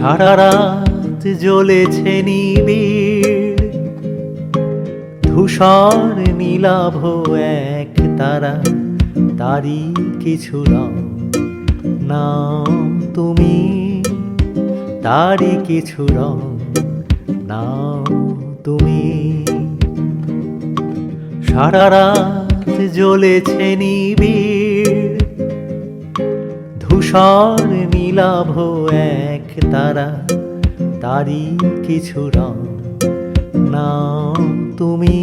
সারা রাত জ্বলেছে নিবিড়। ধূসর নীলাভ এক তারা, তারই কিছু রং। তুমি, তারই কিছু রং। নাও তুমি। সারা রাত জ্বলেছে নিবিড়। ধূসর নীলাভ এক তারা তারি কিছু রং। না তুমি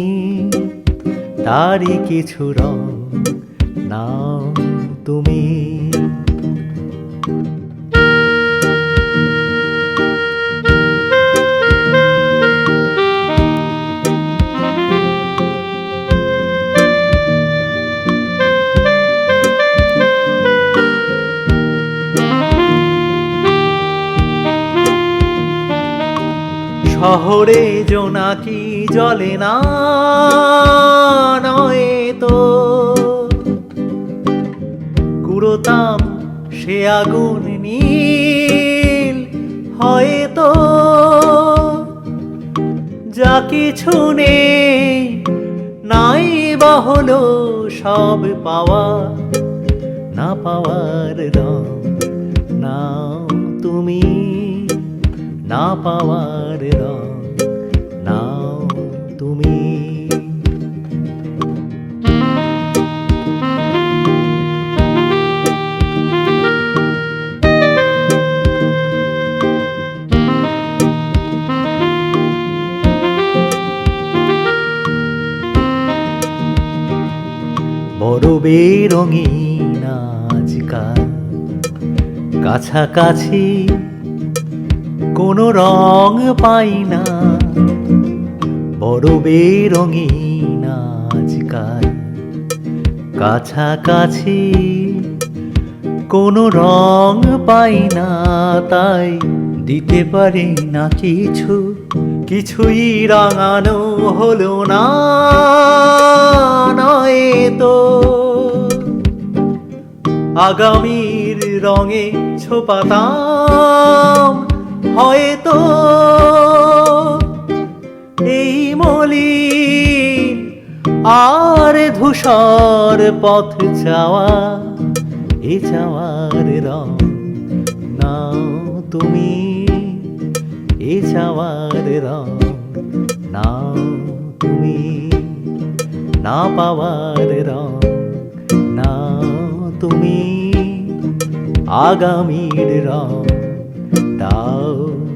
তারি কিছু রং। নাও তুমি। শহরে জোনাকি জলে না নয় তো। কুড়োতাম সে আগুন নীল হয়তো যা কিছু নেই, নাই বা সব পাওয়া। না পাওয়ার নাও তুমি। না পাওয়ার রং নাও তুমি। বড় বেরঙিন আজকাল কাছাকাছি কোনো রং পাই না। বড় বেরঙিন আজকাল। কাছাকাছি কোনো রং পাই না, তাই দিতে পারি না কিছু। কিছুই রাঙানো হলো না, নয় তো। আগামীর রঙে ছোপাতাম হয়তো এই মলিন আর ধূসর পথ যাওয়া এ যাওয়ার রং নাও তুমি, এ যাওয়ার রং নাও তুমি, না পাওয়ার রং নাও তুমি, আগামীর রং out.